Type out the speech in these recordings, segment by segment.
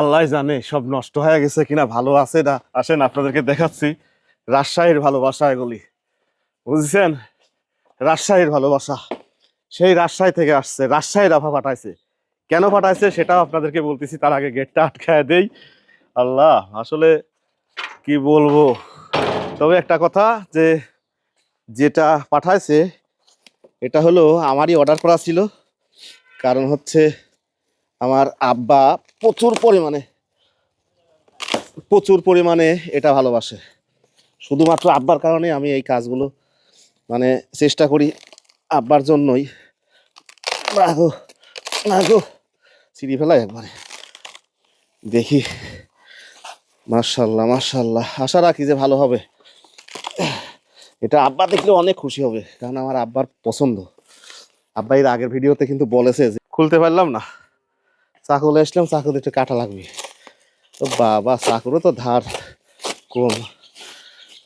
আল্লাহ জানে সব নষ্ট হয়ে গেছে কিনা, ভালো আছে না, আসেন আপনাদেরকে দেখাচ্ছি। রাজশাহীর ভালোবাসা এগুলি। বুঝছেন? রাজশাহীর ভালোবাসা। সেই রাজশাহী থেকে আসছে, রাজশাহীর আভা পাঠাইছে। কেন পাঠাইছে সেটাও আপনাদেরকে বলতেছি, তার আগে গেটটা আটকায় দেই। আল্লাহ, আসলে কি বলব? তবে একটা কথা যে, যেটা পাঠাইছে, এটা হলো আমারই অর্ডার করা ছিল। কারণ হচ্ছে আমার আব্বা প্রচুর পরিমাণে প্রচুর পরিমাণে এটা ভালোবাসে। শুধুমাত্র আব্বার কারণে আমি এই কাজগুলো মানে চেষ্টা করি আব্বার জন্যই। না গো না গো সিঁড়ি ফেলাই একবারে। দেখি। মার্শাল্লাহ মার্শাল্লাহ আশা রাখি যে ভালো হবে। এটা আব্বা দেখলে অনেক খুশি হবে, কারণ আমার আব্বার পছন্দ। আব্বা এর আগের ভিডিওতে কিন্তু বলেছে যে, খুলতে পারলাম না। চাকুলে আসলাম চাকুতে একটু কাটা লাগবে। তো বাবা চাকুরও তো ধার কম।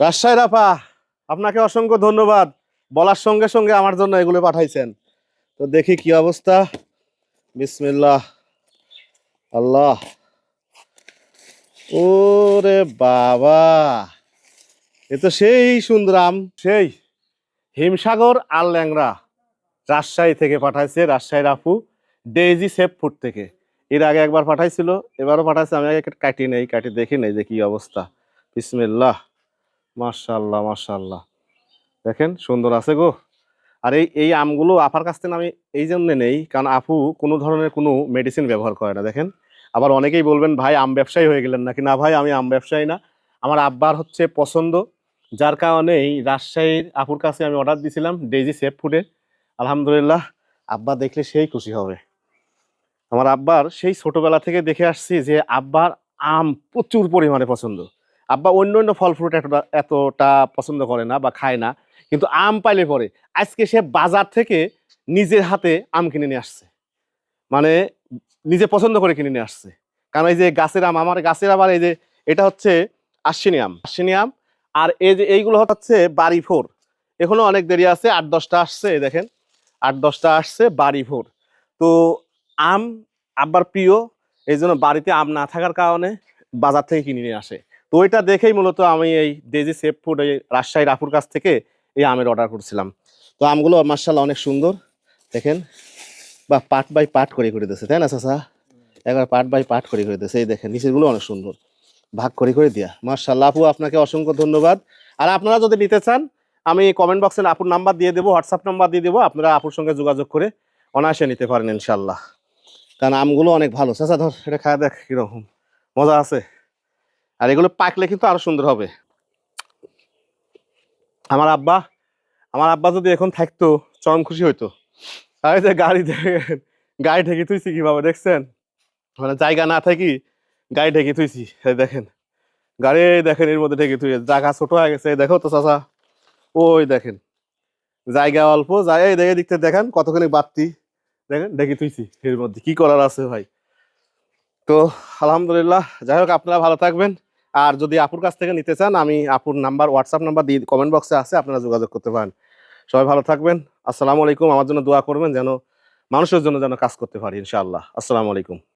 রাজশাহী রাপা আপনাকে অসংখ্য ধন্যবাদ। বলার সঙ্গে সঙ্গে আমার জন্য এগুলো পাঠাইছেন। তো দেখি কি অবস্থা। বিসমিল্লাহ। আল্লাহ। ওরে বাবা। এ তো সেই সুন্দরাম সেই হিমসাগর আর ল্যাংরা রাজশাহী থেকে পাঠাইছে রাজশাহীর আপু ডেইজি সেফ ফুড থেকে। এর আগে একবার পাঠাইছিল, এবারও পাঠাইছে, আমি আগে কাটি নেই, কাটি দেখি নেই যে কি অবস্থা। বিসমিল্লাহ। মার্শাল্লাহ মার্শাল্লাহ দেখেন, সুন্দর আছে গো। আর এই এই আমগুলো আপার কাছ থেকে আমি এই জন্যে নেই, কারণ আপু কোনো ধরনের কোনো মেডিসিন ব্যবহার করে না, দেখেন। আবার অনেকেই বলবেন, ভাই, আম ব্যবসায়ী হয়ে গেলেন নাকি? না ভাই, আমি আম ব্যবসায়ী না। আমার আব্বার হচ্ছে পছন্দ, যার কারণে এই রাজশাহীর আপুর কাছে আমি অর্ডার দিয়েছিলাম ডেজি সেফ ফুডে আলহামদুলিল্লাহ, আব্বা দেখলে সেই খুশি হবে। আমার আব্বার সেই ছোটবেলা থেকে দেখে আসছি যে আব্বার আম প্রচুর পরিমাণে পছন্দ। আব্বা অন্য অন্য ফল ফ্রুট এতটা এতটা পছন্দ করে না বা খায় না, কিন্তু আম পাইলে পরে। আজকে সে বাজার থেকে নিজের হাতে আম কিনে নিয়ে আসছে। মানে নিজে পছন্দ করে কিনে নিয়ে আসছে। কারণ এই যে গাছের আম, আমার গাছের আবার এই যে, এটা হচ্ছে আশ্বিনী আম। আশ্বিনী আম আর এই যে এইগুলো হচ্ছে বাড়ি ফোর এখনও অনেক দেরি আছে, আট দশটা আসছে দেখেন। আট দশটা আসছে, বাড়ি ফোর তো আম আব্বার প্রিয় এই জন্য বাড়িতে আম না থাকার কারণে বাজার থেকে কিনে নিয়ে আসে। তো ওইটা দেখেই মূলত আমি এই ডেজি সেফ ফুড এই রাজশাহীর আপুর কাছ থেকে এই আমের অর্ডার করছিলাম। তো আমগুলো মার্শাল্লাহ অনেক সুন্দর। দেখেন, বা পার্ট বাই পার্ট করে করে দিয়েছে, তাই না চাচা? একবার পার্ট বাই পার্ট করে করে দিয়েছে, এই দেখেন, নিচেরগুলো অনেক সুন্দর। ভাগ করে করে দিয়া মার্শাল্লাহ আপু, আপনাকে অসংখ্য ধন্যবাদ। আর আপনারা যদি নিতে চান, আমি কমেন্ট বক্সে আপুর নাম্বার দিয়ে দেবো হোয়াটসঅ্যাপ নাম্বার দিয়ে দেবো, আপনারা আপুর সঙ্গে যোগাযোগ করে অনায়াসে নিতে পারেন ইনশাল্লাহ কারণ আমগুলো অনেক ভালো। চাচা, ধর, এটা খাওয়া দেখ কীরকম। মজা আছে। আর এগুলো পাকলে কিন্তু আরও সুন্দর হবে। আমার আব্বা আমার আব্বা যদি এখন থাকতো, চরম খুশি হইতো। আর যে গাড়ি গাড়ি ঢেকে তুইছি কীভাবে, দেখছেন? মানে জায়গা না থাকি গাড়ি ঢেকে তুইছি দেখেন। গাড়ি দেখেন, এর মধ্যে ঢেকে তুই জায়গা ছোট হয়ে গেছে দেখো তো চাচা। ওই দেখেন। জায়গা অল্প জায়গা এই দিকতে দেখেন, কতখানি বাড়তি। দেখেন, দেখি তুইছি, এর মধ্যে কি করার আছে ভাই। তো, আলহামদুলিল্লাহ, যাই হোক, আপনারা ভালো থাকবেন। আর যদি আপুর কাছ থেকে নিতে চান, আমি আপুর নাম্বার হোয়াটসঅ্যাপ নাম্বার দিয়ে কমেন্ট বক্সে আছে, আপনারা যোগাযোগ করতে পারেন। সবাই ভালো থাকবেন। আসসালামু আলাইকুম, আমার জন্য দোয়া করবেন, যেন মানুষের জন্য যেন কাজ করতে পারি, ইনশাআল্লাহ। আসসালামু আলাইকুম।